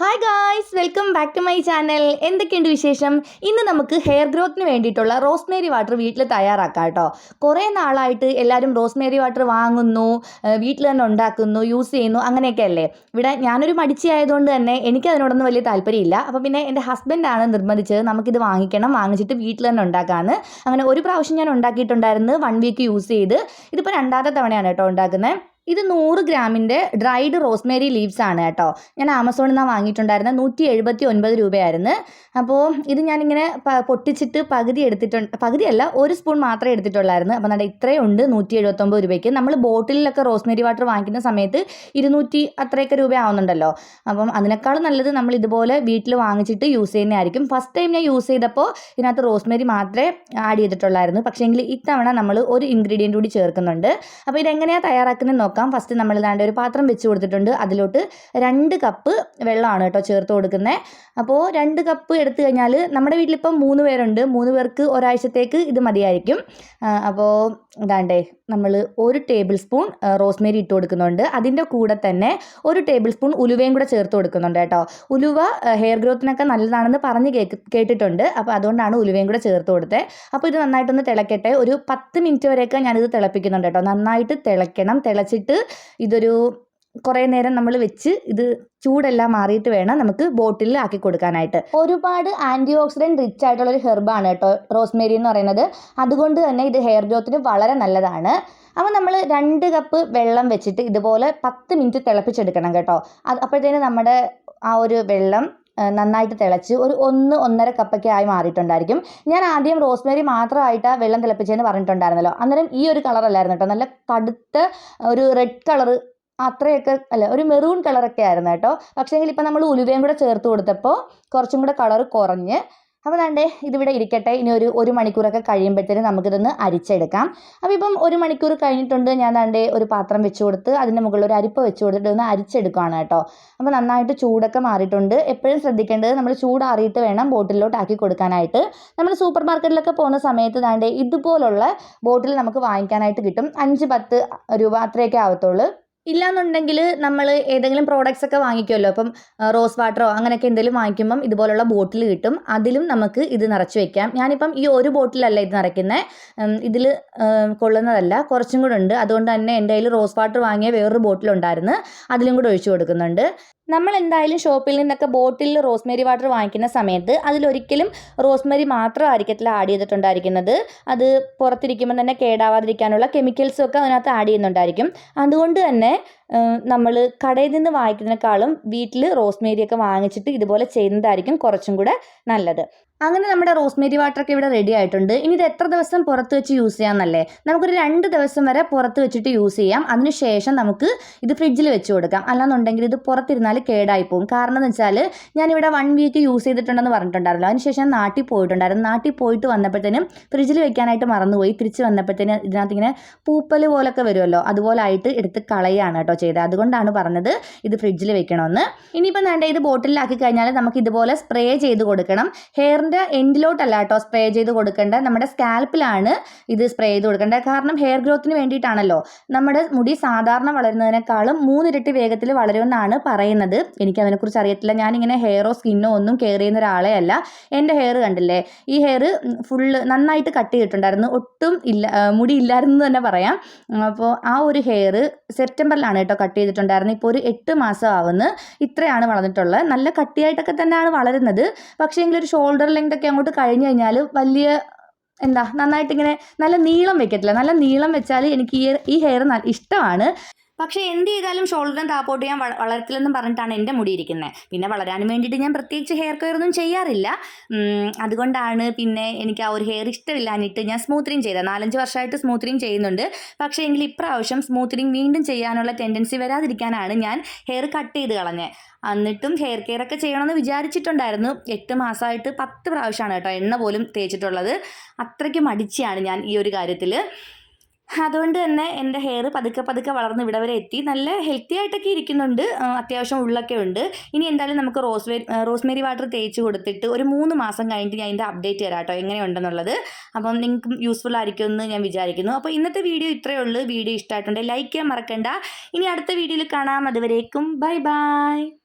Hi guys welcome back to my channel എന്തൊക്കെയുണ്ട് വിശേഷം? ഇന്ന് നമുക്ക് ഹെയർ ഗ്രോത്തിന് വേണ്ടിയിട്ടുള്ള റോസ്മേരി വാട്ടർ വീട്ടിൽ തയ്യാറാക്കാം കേട്ടോ. കുറേ നാളായിട്ട് എല്ലാവരും റോസ്മേരി വാട്ടർ വാങ്ങുന്നു വീട്ടിൽ തന്നെ ഉണ്ടാക്കുന്നു യൂസ് ചെയ്യുന്നു അങ്ങനെയൊക്കെ അല്ലേ? ഇവിടെ ഞാനൊരു മടിച്ചി ആയതുകൊണ്ട് തന്നെ എനിക്ക് അതിനോടൊന്നും വലിയ താല്പര്യമില്ല. അപ്പോൾ പിന്നെ എന്റെ ഹസ്ബൻഡാണ് നിർബന്ധിച്ചത് നമുക്കിത് വാങ്ങിക്കണം വാങ്ങിച്ചിട്ട് വീട്ടിൽ തന്നെ ഉണ്ടാക്കാമെന്ന് അങ്ങനെ ഒരു പ്രാവശ്യം ഞാൻ ഉണ്ടാക്കിയിട്ടുണ്ടായിരുന്നു വൺ വീക്ക് യൂസ് ചെയ്ത്. ഇതിപ്പോൾ രണ്ടാമത്തെ തവണയാണ് കേട്ടോ ഉണ്ടാക്കുന്നത് ഇത് നൂറ് ഗ്രാമിന്റെ ഡ്രൈഡ് റോസ്മേരി ലീവ്സ് ആണ് കേട്ടോ. ഞാൻ ആമസോണിൽ നിന്നാണ് വാങ്ങിയിട്ടുണ്ടായിരുന്നത് നൂറ്റി എഴുപത്തി ഒൻപത് രൂപയായിരുന്നു. അപ്പോൾ ഇത് ഞാനിങ്ങനെ പൊട്ടിച്ചിട്ട് പകുതി എടുത്തിട്ടുണ്ട് പകുതിയല്ല ഒരു സ്പൂൺ മാത്രമേ എടുത്തിട്ടുള്ളായിരുന്നു. അപ്പോൾ നമ്മുടെ ഇത്രയും ഉണ്ട് നൂറ്റി എഴുപത്തൊമ്പത് രൂപയ്ക്ക്. നമ്മൾ ബോട്ടിലൊക്കെ റോസ്മേരി വാട്ടർ വാങ്ങിക്കുന്ന സമയത്ത് ഇരുന്നൂറ്റി അത്രയൊക്കെ രൂപ ആവുന്നുണ്ടല്ലോ. അപ്പം അതിനേക്കാളും നല്ലത് നമ്മൾ ഇതുപോലെ വീട്ടിൽ വാങ്ങിച്ചിട്ട് യൂസ് ചെയ്യുന്നതായിരിക്കും. ഫസ്റ്റ് ടൈം ഞാൻ യൂസ് ചെയ്തപ്പോൾ ഇതിനകത്ത് റോസ്മേരി മാത്രമേ ആഡ് ചെയ്തിട്ടുള്ളായിരുന്നു. പക്ഷേങ്കിൽ ഇത്തവണ നമ്മൾ ഒരു ഇൻഗ്രീഡിയന്റ് കൂടി ചേർക്കുന്നുണ്ട്. അപ്പോൾ ഇതെങ്ങനെയാണ് തയ്യാറാക്കുന്നത് നോക്കാം ഫസ്റ്റ് നമ്മൾ ഇതാണ്ട് ഒരു പാത്രം വെച്ച് കൊടുത്തിട്ടുണ്ട്. അതിലോട്ട് രണ്ട് കപ്പ് വെള്ളമാണ് കേട്ടോ ചേർത്ത് കൊടുക്കുന്നത് അപ്പോൾ രണ്ട് കപ്പ് എടുത്തു കഴിഞ്ഞാൽ നമ്മുടെ വീട്ടിലിപ്പം മൂന്ന് പേരുണ്ട്. മൂന്ന് പേർക്ക് ഒരാഴ്ചത്തേക്ക് ഇത് മതിയായിരിക്കും. അപ്പോൾ ഇതാണ്ടേ നമ്മൾ ഒരു ടേബിൾ സ്പൂൺ റോസ്മേരി ഇട്ട് കൊടുക്കുന്നുണ്ട്. അതിന്റെ കൂടെ തന്നെ ഒരു ടേബിൾ സ്പൂൺ ഉലുവയും കൂടെ ചേർത്ത് കൊടുക്കുന്നുണ്ട് കേട്ടോ. ഉലുവ ഹെയർ ഗ്രോത്തിനൊക്കെ നല്ലതാണെന്ന് പറഞ്ഞ് കേട്ടിട്ടുണ്ട്. അപ്പോൾ അതുകൊണ്ടാണ് ഉലുവയും കൂടെ ചേർത്ത് കൊടുത്തത് അപ്പോൾ ഇത് നന്നായിട്ടൊന്ന് തിളക്കട്ടെ. ഒരു പത്ത് മിനിറ്റ് വരെയൊക്കെ ഞാനിത് തിളപ്പിക്കുന്നുണ്ട് കേട്ടോ. നന്നായിട്ട് തിളയ്ക്കണം തിളച്ചിട്ട് ഇതൊരു കുറേ നേരം നമ്മൾ വെച്ച് ഇത് ചൂടെല്ലാം മാറിയിട്ട് വേണം നമുക്ക് ബോട്ടിലിൽ ആക്കി കൊടുക്കാനായിട്ട്. ഒരുപാട് ആന്റി ഓക്സിഡന്റ് റിച്ച് ആയിട്ടുള്ള ഒരു ഹെർബാണ് കേട്ടോ റോസ്മേരി എന്ന് പറയുന്നത്. അതുകൊണ്ട് തന്നെ ഇത് ഹെയർ ഗ്രോത്തിന് വളരെ നല്ലതാണ്. അപ്പോൾ നമ്മൾ രണ്ട് കപ്പ് വെള്ളം വെച്ചിട്ട് ഇതുപോലെ പത്ത് മിനിറ്റ് തിളപ്പിച്ചെടുക്കണം കേട്ടോ. അപ്പോഴത്തേന് നമ്മുടെ ആ ഒരു വെള്ളം നന്നായിട്ട് തിളച്ച് ഒരു ഒന്ന് ഒന്നര കപ്പൊക്കെ ആയി മാറിയിട്ടുണ്ടായിരിക്കും. ഞാൻ ആദ്യം റോസ്മേരി മാത്രമായിട്ടാണ് വെള്ളം തിളപ്പിച്ചതെന്ന് പറഞ്ഞിട്ടുണ്ടായിരുന്നല്ലോ. അന്നേരം ഈ ഒരു കളറല്ലായിരുന്നു കേട്ടോ. നല്ല കടുത്ത ഒരു റെഡ് കളർ അത്രയൊക്കെ അല്ല ഒരു മെറൂൺ കളറൊക്കെ ആയിരുന്നു കേട്ടോ. പക്ഷേങ്കിൽ ഇപ്പം നമ്മൾ ഉലുവയും കൂടെ ചേർത്ത് കൊടുത്തപ്പോൾ കുറച്ചും കൂടെ കളർ കുറഞ്ഞ് അപ്പോൾ കണ്ടേ ഇതിവിടെ ഇരിക്കട്ടെ. ഇനി ഒരു ഒരു മണിക്കൂറൊക്കെ കഴിയുമ്പോഴത്തേനും നമുക്കിതൊന്ന് അരിച്ചെടുക്കാം. അപ്പോൾ ഇപ്പം ഒരു മണിക്കൂർ കഴിഞ്ഞിട്ടുണ്ട്. ഞാൻ ദാണ്ടേ ഒരു പാത്രം വെച്ച് കൊടുത്ത് അതിന്റെ മുകളിൽ ഒരു അരിപ്പ് വെച്ച് കൊടുത്തിട്ട് ഒന്ന് അരിച്ചെടുക്കുകയാണ് കേട്ടോ. അപ്പോൾ നന്നായിട്ട് ചൂടൊക്കെ മാറിയിട്ടുണ്ട്. എപ്പോഴും ശ്രദ്ധിക്കേണ്ടത് നമ്മൾ ചൂടാറിയിട്ട് വേണം ബോട്ടിലോട്ട് ആക്കി കൊടുക്കാനായിട്ട്. നമ്മൾ സൂപ്പർ മാർക്കറ്റിലൊക്കെ പോകുന്ന സമയത്ത് ദാണ്ടേ ഇതുപോലുള്ള ബോട്ടിൽ നമുക്ക് വാങ്ങിക്കാനായിട്ട് കിട്ടും. അഞ്ച് പത്ത് രൂപ അത്രയൊക്കെ ആവത്തുള്ളൂ. ഇല്ലാന്നുണ്ടെങ്കിൽ നമ്മൾ ഏതെങ്കിലും പ്രോഡക്റ്റ്സ് ഒക്കെ വാങ്ങിക്കുമല്ലോ അപ്പം റോസ് വാട്ടറോ അങ്ങനെയൊക്കെ എന്തെങ്കിലും വാങ്ങിക്കുമ്പം ഇതുപോലുള്ള ബോട്ടിൽ കിട്ടും. അതിലും നമുക്ക് ഇത് നിറച്ച് വെക്കാം. ഞാനിപ്പം ഈ ഒരു ബോട്ടിലല്ല ഇത് നിറയ്ക്കുന്നത് ഇതിൽ കൊള്ളുന്നതല്ല. കുറച്ചും കൂടെ ഉണ്ട്. അതുകൊണ്ട് തന്നെ എന്റെ കയ്യിൽ റോസ് വാട്ടർ വാങ്ങിയ വേറൊരു ബോട്ടിലുണ്ടായിരുന്നു അതിലും കൂടെ ഒഴിച്ചു കൊടുക്കുന്നുണ്ട്. നമ്മൾ എന്തായാലും ഷോപ്പിൽ നിന്നൊക്കെ ബോട്ടിൽ റോസ്മേരി വാട്ടർ വാങ്ങിക്കുന്ന സമയത്ത് അതിലൊരിക്കലും റോസ്മേരി മാത്രം ആയിരിക്കത്തില്ല ആഡ് ചെയ്തിട്ടുണ്ടായിരിക്കുന്നത്. അത് പുറത്തിരിക്കുമ്പോൾ തന്നെ കേടാവാതിരിക്കാനുള്ള കെമിക്കൽസും ഒക്കെ അതിനകത്ത് ആഡ് ചെയ്യുന്നുണ്ടായിരിക്കും. അതുകൊണ്ട് തന്നെ നമ്മൾ കടയിൽ നിന്ന് വാങ്ങിക്കുന്നതിനേക്കാളും വീട്ടിൽ റോസ്മേരി ഒക്കെ വാങ്ങിച്ചിട്ട് ഇതുപോലെ ചെയ്യുന്നതായിരിക്കും കുറച്ചും കൂടെ നല്ലത്. അങ്ങനെ നമ്മുടെ റോസ്മേരി വാട്ടറൊക്കെ ഇവിടെ റെഡി ആയിട്ടുണ്ട്. ഇനി ഇത് എത്ര ദിവസം പുറത്ത് വെച്ച് യൂസ് ചെയ്യാമെന്നല്ലേ? നമുക്കൊരു രണ്ട് ദിവസം വരെ പുറത്ത് വെച്ചിട്ട് യൂസ് ചെയ്യാം. അതിനുശേഷം നമുക്ക് ഇത് ഫ്രിഡ്ജിൽ വെച്ച് കൊടുക്കാം. അല്ലാന്നുണ്ടെങ്കിൽ ഇത് പുറത്തിരുന്നാൽ കേടായി പോകും കാരണം എന്ന് വെച്ചാൽ ഞാനിവിടെ വൺ വീക്ക് യൂസ് ചെയ്തിട്ടുണ്ടെന്ന് പറഞ്ഞിട്ടുണ്ടായിരുന്നല്ലോ. അതിനുശേഷം നാട്ടിൽ പോയിട്ടുണ്ടായിരുന്നു. നാട്ടിൽ പോയിട്ട് വന്നപ്പോഴത്തേനും ഫ്രിഡ്ജിൽ വെക്കാനായിട്ട് മറന്നുപോയി. തിരിച്ച് വന്നപ്പോഴത്തേനും ഇതിനകത്ത് ഇങ്ങനെ പൂപ്പൽ പോലൊക്കെ വരുമല്ലോ. അതുപോലെ ആയിട്ട് എടുത്ത് കളയാണ് കേട്ടോ ചെയ്തത്. അതുകൊണ്ടാണ് പറഞ്ഞത് ഇത് ഫ്രിഡ്ജിൽ വെക്കണമെന്ന്. ഇനിയിപ്പോൾ വേണ്ട ഇത് ബോട്ടിലാക്കി കഴിഞ്ഞാൽ നമുക്ക് ഇതുപോലെ സ്പ്രേ ചെയ്ത് കൊടുക്കണം. ഹെയറിന്റെ എൻഡിലോട്ടല്ല കേട്ടോ സ്പ്രേ ചെയ്ത് കൊടുക്കേണ്ടത്. നമ്മുടെ സ്കാൽപ്പിലാണ് ഇത് സ്പ്രേ ചെയ്ത് കൊടുക്കേണ്ടത്. കാരണം ഹെയർ ഗ്രോത്തിന് വേണ്ടിയിട്ടാണല്ലോ. നമ്മുടെ മുടി സാധാരണ വളരുന്നതിനേക്കാളും മൂന്നിരട്ടി വേഗത്തിൽ വളരുമെന്നാണ് പറയുന്നത്. എനിക്ക് അതിനെക്കുറിച്ച് അറിയത്തില്ല. ഞാനിങ്ങനെ ഹെയറോ സ്കിന്നോ ഒന്നും കെയർ ചെയ്യുന്ന ഒരാളെ അല്ല. എന്റെ ഹെയർ കണ്ടില്ലേ? ഈ ഹെയർ ഫുള്ള് നന്നായിട്ട് കട്ട് ചെയ്തിട്ടുണ്ടായിരുന്നു. ഒട്ടും ഇല്ല മുടി ഇല്ലായിരുന്നു തന്നെ പറയാം. അപ്പോൾ ആ ഒരു ഹെയർ സെപ്റ്റംബറിലാണ് കേട്ടോ കട്ട് ചെയ്തിട്ടുണ്ടായിരുന്നു. ഇപ്പോൾ ഒരു എട്ട് മാസം ആവുന്ന. ഇത്രയാണ് വളർന്നിട്ടുള്ളത്. നല്ല കട്ടിയായിട്ടൊക്കെ തന്നെയാണ് വളരുന്നത്. പക്ഷേ ഒരു ഷോൾഡർ ലെങ്ത് ഒക്കെ അങ്ങോട്ട് കഴിഞ്ഞ് കഴിഞ്ഞാൽ വലിയ എന്താ നന്നായിട്ട് ഇങ്ങനെ നല്ല നീളം വെക്കത്തില്ല. നല്ല നീളം വെച്ചാൽ എനിക്ക് ഈ ഈ ഹെയർ ഇഷ്ടമാണ്. പക്ഷേ എന്ത് ചെയ്താലും ഷോൾഡറും താപ്പോട്ട് ഞാൻ വള- വളരത്തില്ലെന്നും പറഞ്ഞിട്ടാണ് എന്റെ മുടി ഇരിക്കുന്നത് പിന്നെ വളരാൻ വേണ്ടിയിട്ട് ഞാൻ പ്രത്യേകിച്ച് ഹെയർ കെയർ ഒന്നും ചെയ്യാറില്ല. അതുകൊണ്ടാണ് പിന്നെ എനിക്ക് ആ ഒരു ഹെയർ ഇഷ്ടമില്ലാഞ്ഞിട്ട് ഞാൻ സ്മൂത്തനിങ് ചെയ്തത് നാലഞ്ച് വർഷമായിട്ട് സ്മൂത്തനിങ് ചെയ്യുന്നുണ്ട്. പക്ഷേ എങ്കിൽ ഇപ്രാവശ്യം സ്മൂത്തനിങ് വീണ്ടും ചെയ്യാനുള്ള ടെൻഡൻസി വരാതിരിക്കാനാണ് ഞാൻ ഹെയർ കട്ട് ചെയ്ത് കളഞ്ഞത് എന്നിട്ടും ഹെയർ കെയർ ഒക്കെ ചെയ്യണമെന്ന് വിചാരിച്ചിട്ടുണ്ടായിരുന്നു. എട്ട് മാസമായിട്ട് പത്ത് പ്രാവശ്യമാണ് കേട്ടോ എണ്ണ പോലും തേച്ചിട്ടുള്ളത്. അത്രയ്ക്ക് മടിച്ചാണ് ഞാൻ ഈ ഒരു കാര്യത്തിൽ അതുകൊണ്ട് തന്നെ എന്റെ ഹെയർ പതുക്കെ പതുക്കെ വളർന്ന് ഇവിടെ വരെ എത്തി. നല്ല ഹെൽത്തി ആയിട്ടൊക്കെ ഇരിക്കുന്നുണ്ട്. അത്യാവശ്യം ഉള്ളൊക്കെ ഉണ്ട്. ഇനി എന്തായാലും നമുക്ക് റോസ് റോസ്മേരി വാട്ടർ തേച്ച് കൊടുത്തിട്ട് ഒരു മൂന്ന് മാസം കഴിഞ്ഞിട്ട് ഞാൻ അതിന്റെ അപ്ഡേറ്റ് തരാം കേട്ടോ എങ്ങനെയുണ്ടെന്നുള്ളത്. അപ്പം നിങ്ങൾക്ക് യൂസ്ഫുൾ ആയിരിക്കും എന്ന് ഞാൻ വിചാരിക്കുന്നു. അപ്പോൾ ഇന്നത്തെ വീഡിയോ ഇത്രയേ ഉള്ളൂ. വീഡിയോ ഇഷ്ടമായിട്ടുണ്ട് ലൈക്ക് ചെയ്യാൻ മറക്കണ്ട. ഇനി അടുത്ത വീഡിയോയിൽ കാണാം. അതുവരേക്കും ബൈ ബൈ.